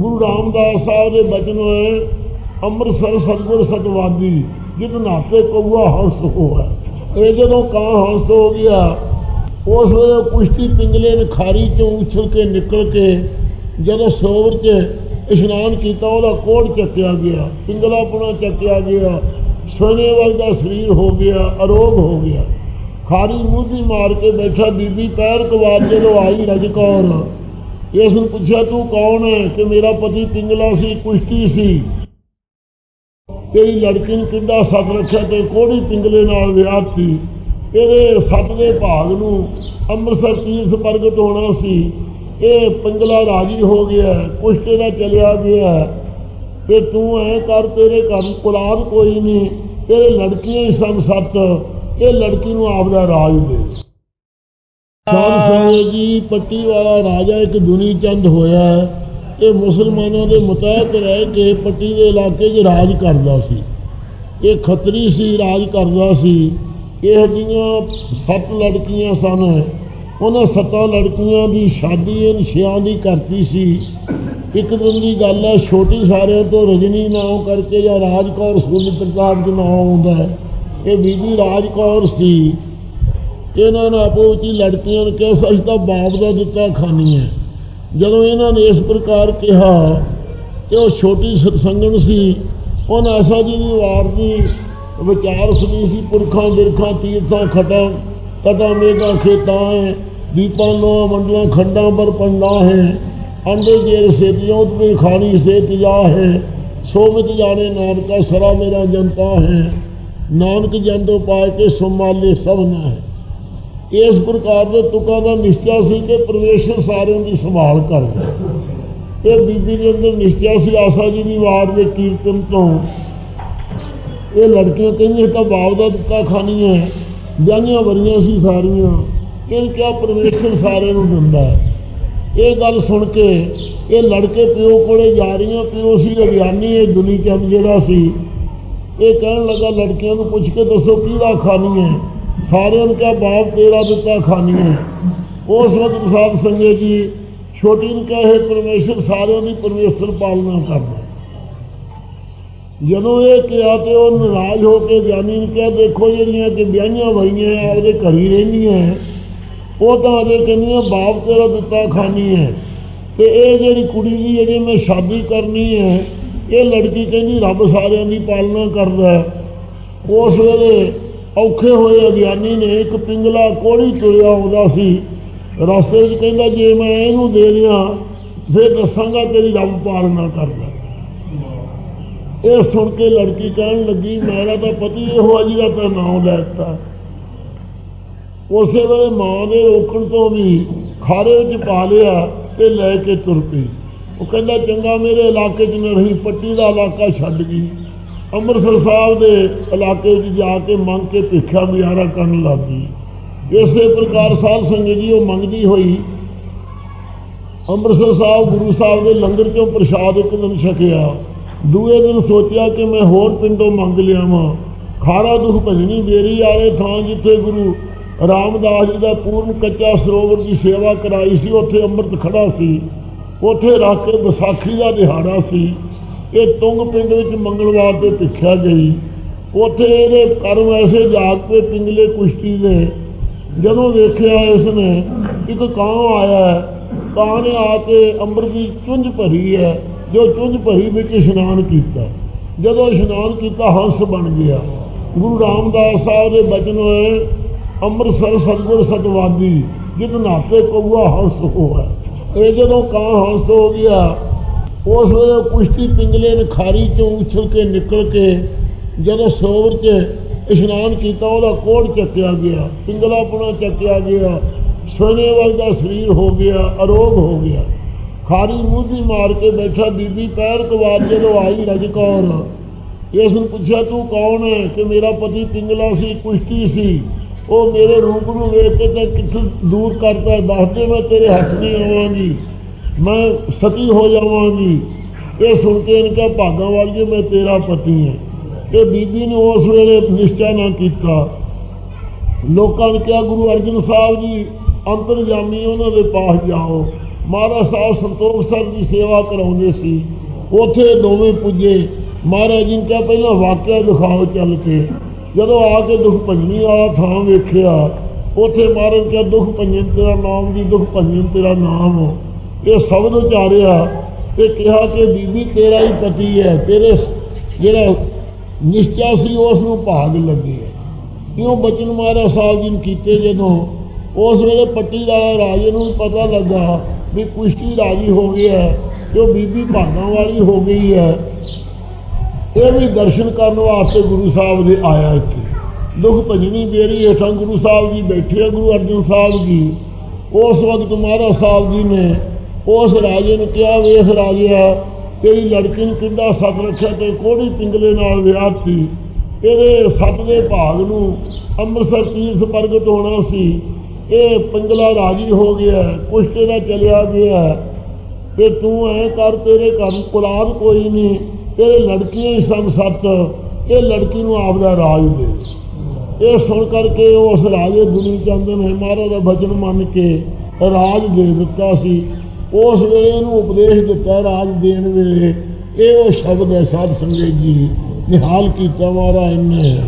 ਗੁਰੂ ਰਾਮਦਾਸ ਸਾਹਿਬ ਦੇ ਬਚਨ ਹੋਏ, ਅੰਮ੍ਰਿਤਸਰ ਸਤਗੁਰ ਸਤਵਾਦੀ ਜਿਤ ਨਾਤੇ ਕਉਆ ਹੰਸ ਹੋਇਆ। ਇਹ ਜਦੋਂ ਕਾਂ ਹੰਸ ਹੋ ਗਿਆ, ਉਸ ਵੇਲੇ ਕੁਸ਼ਤੀ ਪਿੰਗਲੇ ਨੇ ਖਾਰੀ ਚੋਂ ਉਛਲ ਕੇ ਨਿਕਲ ਕੇ ਜਦੋਂ ਸਰੋਵਰ 'ਚ ਇਸ਼ਨਾਨ ਕੀਤਾ, ਉਹਦਾ ਕੋੜ ਚੱਕਿਆ ਗਿਆ ਪਿੰਗਲਾ ਪੁਣਾ ਚੱਕਿਆ ਗਿਆ, ਸੋਨੇ ਵਰਗਾ ਸਰੀਰ ਹੋ ਗਿਆ, ਅਰੋਗ ਹੋ ਗਿਆ। ਖਾਰੀ ਮੂੰਹੀ ਮਾਰ ਕੇ ਬੈਠਾ ਬੀਬੀ, ਪੈਰ ਕਵਾਰ ਜਦੋਂ ਆਈ, ਰਜਕੌਰ ਇਸ ਨੂੰ ਪੁੱਛਿਆ, ਤੂੰ ਕੌਣ ਹੈ? ਕਿ ਮੇਰਾ ਪਤੀ ਪਿੰਗਲਾ ਸੀ, ਕੁਸ਼ਤੀ ਸੀ। ਤੇਰੀ ਲੜਕੀ ਨੂੰ ਕਿੰਦਾ ਸੱਤ ਰੱਖਿਆ ਤੇ ਕੋੜੀ ਪਿੰਗਲੇ ਨਾਲ ਵਿਆਹ ਸੀ ਇਹਦੇ ਸੱਤ ਦੇ ਭਾਗ ਨੂੰ ਅੰਮ੍ਰਿਤਸਰ ਤੀਰਥ ਪ੍ਰਗਟ ਹੋਣਾ ਸੀ। ਇਹ ਪਿੰਗਲਾ ਰਾਜੀ ਹੋ ਗਿਆ, ਕੁਸ਼ਤੇ ਦਾ ਚਲਿਆ ਗਿਆ। ਤੇ ਤੂੰ ਐ ਕਰ, ਤੇਰੇ ਘਰ ਕੁਲਾਦ ਕੋਈ ਨਹੀਂ। ਤੇਰੇ ਲੜਕੀਆਂ ਹੀ ਸਭ ਸੱਤ। ਇਹ ਲੜਕੀ ਨੂੰ ਆਪਦਾ ਰਾਜ ਦੇ। ਸੰਗਤ ਜੀ ਪੱਟੀ ਵਾਲਾ ਰਾਜਾ ਇੱਕ ਦੁਨੀ ਚੰਦ ਹੋਇਆ। ਇਹ ਮੁਸਲਮਾਨਾਂ ਦੇ ਮੁਤਹਿਦ ਰਹਿ ਕੇ ਪੱਟੀ ਦੇ ਇਲਾਕੇ 'ਚ ਰਾਜ ਕਰਦਾ ਸੀ। ਇਹ ਖੱਤਰੀ ਸੀ ਰਾਜ ਕਰਦਾ ਸੀ। ਇਹ ਜਿਹੀਆਂ ਸੱਤ ਲੜਕੀਆਂ ਸਨ। ਉਹਨਾਂ ਸੱਤਾਂ ਲੜਕੀਆਂ ਦੀ ਸ਼ਾਦੀ ਇਹ ਛਿਆਂ ਦੀ ਕਰਤੀ ਸੀ। ਇੱਕ ਦਿਨ ਦੀ ਗੱਲ ਹੈ ਛੋਟੀ ਸਾਰਿਆਂ ਤੋਂ ਰਜਨੀ ਨਾਮ ਕਰਕੇ ਜਾਂ ਰਾਜਕੌਰ ਸੂਰਜ ਪ੍ਰਤਾਪ ਦੇ ਨਾਮ ਆਉਂਦਾ ਹੈ। ਇਹ ਬੀਬੀ ਰਾਜਕੌਰ ਸੀ। ਇਹਨਾਂ ਨੇ ਆਪੋ ਵਿੱਚ ਹੀ ਲੜਕੀਆਂ ਨੂੰ ਕਿਹਾ ਸੱਚ ਤਾਂ ਬਾਪ ਦਾ ਦਿੱਤਾ ਖਾਨੀ ਹੈ ਜਦੋਂ ਇਹਨਾਂ ਨੇ ਇਸ ਪ੍ਰਕਾਰ ਕਿਹਾ ਕਿ ਉਹ ਛੋਟੀ ਸਤਸੰਗਣ ਸੀ, ਉਹਨਾਂ ਆਸਾ ਜੀ ਦੀ ਵਾਰ ਦੀ ਵਿਚਾਰ ਸੁਣੀ ਸੀ, ਪੁਰਖਾਂ, ਬਿਰਖਾਂ, ਤੀਰਥਾਂ, ਖਟਾਂ ਕਟਾਂ ਮੇਗਾ ਖੇਤਾਂ ਹੈ ਦੀਪਾਂ ਨੋ ਮੰਡਲਾਂ ਖੰਡਾਂ ਪਰ ਪੰਡਾ ਹੈ ਅੰਡੇ, ਜੇਰ, ਸੇਤੀਆਂ ਉਤਮੇ ਖਾਣੀ ਸੇ ਤਿਜਾ ਹੈ ਸੋਮਿਤ ਜਾਣੇ, ਨਾਨਕਾ, ਸਰਾ ਮੇਰਾ ਜਨਤਾ ਹੈ ਨਾਨਕ ਜੰਦੋ ਪਾਏ ਕੇ ਸੁਮਾਲੇ ਸਭ ਹੈ ਇਸ ਪ੍ਰਕਾਰ ਦੇ ਤੁਕਾਂ ਦਾ ਨਿਸ਼ਚਾ ਸੀ ਕਿ ਪਰਮੇਸ਼ਰ ਸਾਰਿਆਂ ਦੀ ਸੰਭਾਲ ਕਰਦਾ ਹੈ। ਇਹ ਬੀਬੀ ਦੇ ਅੰਦਰ ਨਿਸ਼ਚਾ ਸੀ, ਆਸਾ ਜੀ ਦੀ ਵਾਰ ਦੇ ਕੀਰਤਨ ਤੋਂ। ਇਹ ਲੜਕੀਆਂ ਕਹਿੰਦੀਆਂ ਤਾਂ ਬਾਪ ਦਾ ਦਿੱਤਾ ਖਾਣੀ ਹੈ। ਵਿਆਹੀਆਂ ਵਰੀਆਂ ਸੀ ਸਾਰੀਆਂ। ਇਹ ਕਿਹਾ ਪਰਮੇਸ਼ਰ ਸਾਰਿਆਂ ਨੂੰ ਦਿੰਦਾ ਹੈ? ਇਹ ਗੱਲ ਸੁਣ ਕੇ ਇਹ ਲੜਕੇ ਪਿਓ ਕੋਲੇ ਜਾ ਰਹੀਆਂ, ਪਿਓ ਸੀ ਅਗਿਆਨੀ ਇਹ ਦੁਨੀ ਚੰਦ ਜਿਹੜਾ ਸੀ। ਇਹ ਕਹਿਣ ਲੱਗਾ, ਲੜਕੀਆਂ ਨੂੰ ਪੁੱਛ ਕੇ ਦੱਸੋ ਕਿਹਦਾ ਖਾਣੀ ਹੈ? ਸਾਰਿਆਂ ਨੂੰ ਕਿਹਾ, ਬਾਪ ਤੇਰਾ ਦਿੱਤਾ ਖਾਨੀ ਹੈ ਉਸ ਵਕਤ ਸਾਧ ਸੰਗਤ ਜੀ ਛੋਟੀ ਨੂੰ ਕਿਹਾ, ਇਹ ਪਰਮੇਸ਼ਰ ਸਾਰਿਆਂ ਦੀ ਪਰਮੇਸ਼ਰ ਪਾਲਣਾ ਕਰਦਾ ਜਦੋਂ ਇਹ ਕਿਹਾ ਤੇ ਉਹ ਨਾਰਾਜ਼ ਹੋ ਕੇ ਗਿਆਨੀ ਨੂੰ ਕਿਹਾ, ਦੇਖੋ, ਜਿਹੜੀਆਂ ਕਿ ਵਿਆਹੀਆਂ ਵਈਆਂ ਆਪਦੇ ਘਰ ਹੀ ਰਹਿੰਦੀਆਂ ਉਹ ਤਾਂ ਅਜੇ ਕਹਿੰਦੀਆਂ, ਬਾਪ ਤੇਰਾ ਦਿੱਤਾ ਖਾਨੀ ਹੈ ਤੇ ਇਹ ਜਿਹੜੀ ਕੁੜੀ ਦੀ ਜਿਹੜੀ ਮੈਂ ਸ਼ਾਦੀ ਕਰਨੀ ਹੈ ਇਹ ਲੜਕੀ ਕਹਿੰਦੀ, ਰੱਬ ਸਾਰਿਆਂ ਦੀ ਪਾਲਣਾ ਕਰਦਾ ਉਸ ਵੇਲੇ ਔਖੇ ਹੋਏ ਅਗਿਆਨੀ ਨੇ ਇੱਕ ਪਿੰਗਲਾ ਕੋੜੀ ਤੁਰਿਆ ਆਉਂਦਾ ਸੀ। ਰਸਤੇ ਚ ਕਹਿੰਦਾ, ਜੇ ਮੈਂ ਇਹਨੂੰ ਦੇ ਦਿਆਂ, ਫਿਰ ਦੱਸਾਂਗਾ ਤੇਰੀ ਰੱਬ ਪਾਲਣਾ ਕਰਦਾ। ਇਹ ਸੁਣ ਕੇ ਲੜਕੀ ਕਹਿਣ ਲੱਗੀ, ਮੇਰਾ ਤਾਂ ਪਤੀ ਇਹੋ ਆ ਜਿਹਦਾ ਤਾਂ ਨਾਮ ਲੈਤਾ ਉਸੇ ਵੇਲੇ ਮਾਂ ਦੇ ਰੋਕਣ ਤੋਂ ਵੀ ਖਾਰੇ ਵਿੱਚ ਪਾ ਲਿਆ ਤੇ ਲੈ ਕੇ ਤੁਰ ਪਈ। ਉਹ ਕਹਿੰਦਾ, ਚੰਗਾ, ਮੇਰੇ ਇਲਾਕੇ 'ਚ ਨਾ ਪੱਟੀ ਦਾ ਇਲਾਕਾ ਛੱਡ ਗਈ। ਅੰਮ੍ਰਿਤਸਰ ਸਾਹਿਬ ਦੇ ਇਲਾਕੇ ਵਿੱਚ ਜਾ ਕੇ ਮੰਗ ਕੇ ਭਿੱਖਿਆ ਗੁਜ਼ਾਰਾ ਕਰਨ ਲੱਗ। ਗਈ ਇਸੇ ਪ੍ਰਕਾਰ ਸਾਧ ਸੰਗਤ ਜੀ ਉਹ ਮੰਗਦੀ ਹੋਈ ਅੰਮ੍ਰਿਤਸਰ ਸਾਹਿਬ ਗੁਰੂ ਸਾਹਿਬ ਦੇ ਲੰਗਰ ਚੋਂ ਪ੍ਰਸ਼ਾਦ ਇੱਕ ਦਿਨ ਛਕਿਆ। ਦੂਏ ਦਿਨ ਸੋਚਿਆ ਕਿ ਮੈਂ ਹੋਰ ਪਿੰਡੋਂ ਮੰਗ ਲਿਆਵਾਂ। ਖਾਰਾ ਦੁਖ ਭਜਣੀ ਬੇਰੀ ਵਾਲੇ ਥਾਂ ਜਿੱਥੇ ਗੁਰੂ ਰਾਮਦਾਸ ਜੀ ਦਾ ਪੂਰਨ ਕੱਚਾ ਸਰੋਵਰ ਦੀ ਸੇਵਾ ਕਰਾਈ ਸੀ, ਉੱਥੇ ਅੰਮ੍ਰਿਤ ਖੜਾ ਸੀ। ਉੱਥੇ ਰੱਖ ਕੇ ਵਿਸਾਖੀ ਦਾ ਦਿਹਾੜਾ ਸੀ। ਇਹ ਤੁੰਗ ਪਿੰਡ ਵਿੱਚ ਮੰਗਲਵਾਰ ਤੇ ਭਿੱਖਿਆ ਗਈ। ਉੱਥੇ ਇਹਦੇ ਕਰਮ ਐਸੇ ਜਾਗ ਪਏ ਪਿੰਗਲੇ ਕੁਸ਼ਤੀ ਦੇ। ਜਦੋਂ ਵੇਖਿਆ ਇਸ ਨੇ ਇੱਕ ਕਾਂ ਆਇਆ ਕਾਂ ਨੇ ਆ ਕੇ ਅੰਮ੍ਰਿਤ ਦੀ ਚੁੰਝ ਭਰੀ ਹੈ, ਜੋ ਚੁੰਝ ਭਰੀ ਵਿੱਚ ਇਸ਼ਨਾਨ ਕੀਤਾ। ਜਦੋਂ ਇਸ਼ਨਾਨ ਕੀਤਾ, ਹੰਸ ਬਣ ਗਿਆ। ਗੁਰੂ ਰਾਮਦਾਸ ਸਾਹਿਬ ਦੇ ਬਚਨ ਹੋਏ, ਅੰਮ੍ਰਿਤਸਰ ਸਤਗੁਰ ਸਤਵਾਦੀ ਜਿਤ ਨਾਤੇ ਕਉਆ ਹੰਸ ਹੋਆ। ਇਹ ਜਦੋਂ ਕਾਂ ਹੰਸ ਹੋ ਗਿਆ ਉਸ ਵੇਲੇ ਕੁਸ਼ਤੀ ਪਿੰਗਲੇ ਨੇ ਖਾਰੀ ਚੋਂ ਉਛਲ ਕੇ ਨਿਕਲ ਕੇ ਜਦੋਂ ਸਰੋਵਰ 'ਚ ਇਸ਼ਨਾਨ ਕੀਤਾ, ਉਹਦਾ ਕੋੜ ਚੱਕਿਆ ਗਿਆ ਪਿੰਗਲਾ ਪੁਣਾ ਚੱਕਿਆ ਗਿਆ, ਸੋਨੇ ਵਰਗਾ ਸਰੀਰ ਹੋ ਗਿਆ, ਅਰੋਗ ਹੋ ਗਿਆ। ਖਾਰੀ ਮੂੰਹੀ ਮਾਰ ਕੇ ਬੈਠਾ, ਬੀਬੀ ਪੈਰ ਕਵਾਰ ਜਦੋਂ ਆਈ ਰਜ ਰਜਕੌਰ ਇਸ ਨੂੰ ਪੁੱਛਿਆ, ਤੂੰ ਕੌਣ ਹੈ? ਕਿ ਮੇਰਾ ਪਤੀ ਪਿੰਗਲਾ ਸੀ ਕੁਸ਼ਤੀ ਸੀ। ਉਹ ਮੇਰੇ ਰੂਪ ਨੂੰ ਵੇਖ ਕੇ ਤਾਂ ਕਿੱਥੋਂ ਦੂਰ ਕਰਤਾ ਦੱਸ ਦੇ, ਮੈਂ ਤੇਰੇ ਹੱਥ ਨਹੀਂ ਆਵਾਂਗੀ। ਮੈਂ ਸਤੀ ਹੋ ਜਾਵਾਂਗੀ। ਇਹ ਸੁਣ ਕੇ ਇਨਕਾ ਭਾਗਾਂ ਵਾਲੀਏ, ਮੈਂ ਤੇਰਾ ਪਤੀ ਹਾਂ। ਇਹ ਬੀਬੀ ਨੇ ਉਸ ਵੇਲੇ ਨਿਸ਼ਚੈ ਨਾ ਕੀਤਾ। ਲੋਕਾਂ ਨੇ ਕਿਹਾ, ਗੁਰੂ ਅਰਜਨ ਸਾਹਿਬ ਜੀ, ਅੰਤਰਜਾਮੀ ਉਹਨਾਂ ਦੇ ਪਾਸ ਜਾਓ। ਮਹਾਰਾਜ ਸਾਹਿਬ ਸੰਤੋਖ ਸਾਹਿਬ ਦੀ ਸੇਵਾ ਕਰਾਉਂਦੇ ਸੀ। ਉੱਥੇ ਦੋਵੇਂ ਪੁੱਜੇ। ਮਹਾਰਾਜ ਜੀ ਨੇ ਕਿਹਾ, ਪਹਿਲਾਂ ਵਾਕਿਆ ਦਿਖਾਓ ਚੱਲ ਕੇ। ਜਦੋਂ ਆ ਕੇ ਦੁੱਖ ਭੰਜਨੀ ਵਾਲਾ ਥਾਂ ਵੇਖਿਆ, ਉੱਥੇ ਮਹਾਰਾਜ ਕਿਹਾ, ਦੁੱਖ ਭੰਜਨ ਤੇਰਾ ਨਾਮ ਜੀ, ਦੁੱਖ ਭੰਜਨ ਤੇਰਾ ਨਾਮ ਇਹ ਸ਼ਬਦ ਉਚਾਰਿਆ ਤੇ ਕਿਹਾ ਕਿ ਬੀਬੀ ਤੇਰਾ ਹੀ ਪਤੀ ਹੈ, ਤੇਰੇ ਜਿਹੜਾ ਨਿਸ਼ਚਾ ਸੀ ਉਸ ਨੂੰ ਭਾਗ ਲੱਗੇ। ਹੈ ਕਿਉਂ ਬਚਨ ਮਹਾਰਾਜ ਸਾਹਿਬ ਜੀ ਨੇ ਕੀਤੇ ਜਦੋਂ ਉਸ ਵੇਲੇ ਪੱਟੀ ਵਾਲਾ ਰਾਜੇ ਨੂੰ ਵੀ ਪਤਾ ਲੱਗਾ ਵੀ ਕੁਸ਼ਤੀ ਰਾਜੀ ਹੋ ਗਿਆ ਹੈ ਤੇ ਉਹ ਬੀਬੀ ਭਾਗਾਂ ਵਾਲੀ ਹੋ ਗਈ ਹੈ। ਇਹ ਵੀ ਦਰਸ਼ਨ ਕਰਨ ਵਾਸਤੇ ਗੁਰੂ ਸਾਹਿਬ ਦੇ ਆਇਆ ਇੱਥੇ। ਦੁੱਖ ਭਜਨੀ ਬੇਰੀ ਹੇਠਾਂ ਗੁਰੂ ਸਾਹਿਬ ਜੀ ਬੈਠੇ ਆ, ਗੁਰੂ ਅਰਜਨ ਸਾਹਿਬ ਜੀ। ਉਸ ਵਕਤ ਮਹਾਰਾਜ ਸਾਹਿਬ ਜੀ ਨੇ ਉਸ ਰਾਜੇ ਨੇ ਕਿਹਾ ਵੇਖ ਰਾਜਿਆ ਤੇਰੀ ਲੜਕੀ ਨੂੰ ਕਿੰਨਾ ਸੱਤ ਰੱਖਿਆ ਤੇ ਕੋੜੀ ਪਿੰਗਲੇ ਨਾਲ ਵਿਆਹਤੀ ਇਹਦੇ ਸੱਤ ਦੇ ਭਾਗ ਨੂੰ ਅੰਮ੍ਰਿਤਸਰ ਤੀਰਥ ਪ੍ਰਗਟ ਹੋਣਾ ਸੀ। ਇਹ ਪਿੰਗਲਾ ਰਾਜੀ ਹੋ ਗਿਆ ਕੁਛ ਤੇਰਾ ਚਲਿਆ ਗਿਆ। ਤੇ ਤੂੰ ਐ ਕਰ, ਤੇਰੇ ਘਰ ਕੁਲਾਬ ਕੋਈ ਨਹੀਂ, ਤੇਰੇ ਲੜਕੀਆਂ ਹੀ ਸਨ ਸੱਤ। ਇਹ ਲੜਕੀ ਨੂੰ ਆਪਦਾ ਰਾਜ ਦੇ। ਇਹ ਸੁਣ ਕਰਕੇ ਉਸ ਰਾਜੇ ਦੁਨੀ ਚੰਦ ਨੇ ਮਹਾਰਾਜ ਦਾ ਵਚਨ ਮੰਨ ਕੇ ਰਾਜ ਦੇ ਦਿੱਤਾ ਸੀ। ਉਸ ਵੇਲੇ ਇਹਨੂੰ ਉਪਦੇਸ਼ ਦਿੱਤਾ ਰਾਜ ਦੇਣ ਵੇਲੇ। ਇਹ ਉਹ ਸ਼ਬਦ ਹੈ ਸਾਧ ਸੰਗਤ ਜੀ। ਨਿਹਾਲ ਕੀਤਾ ਮਾਰਾ ਨੇ।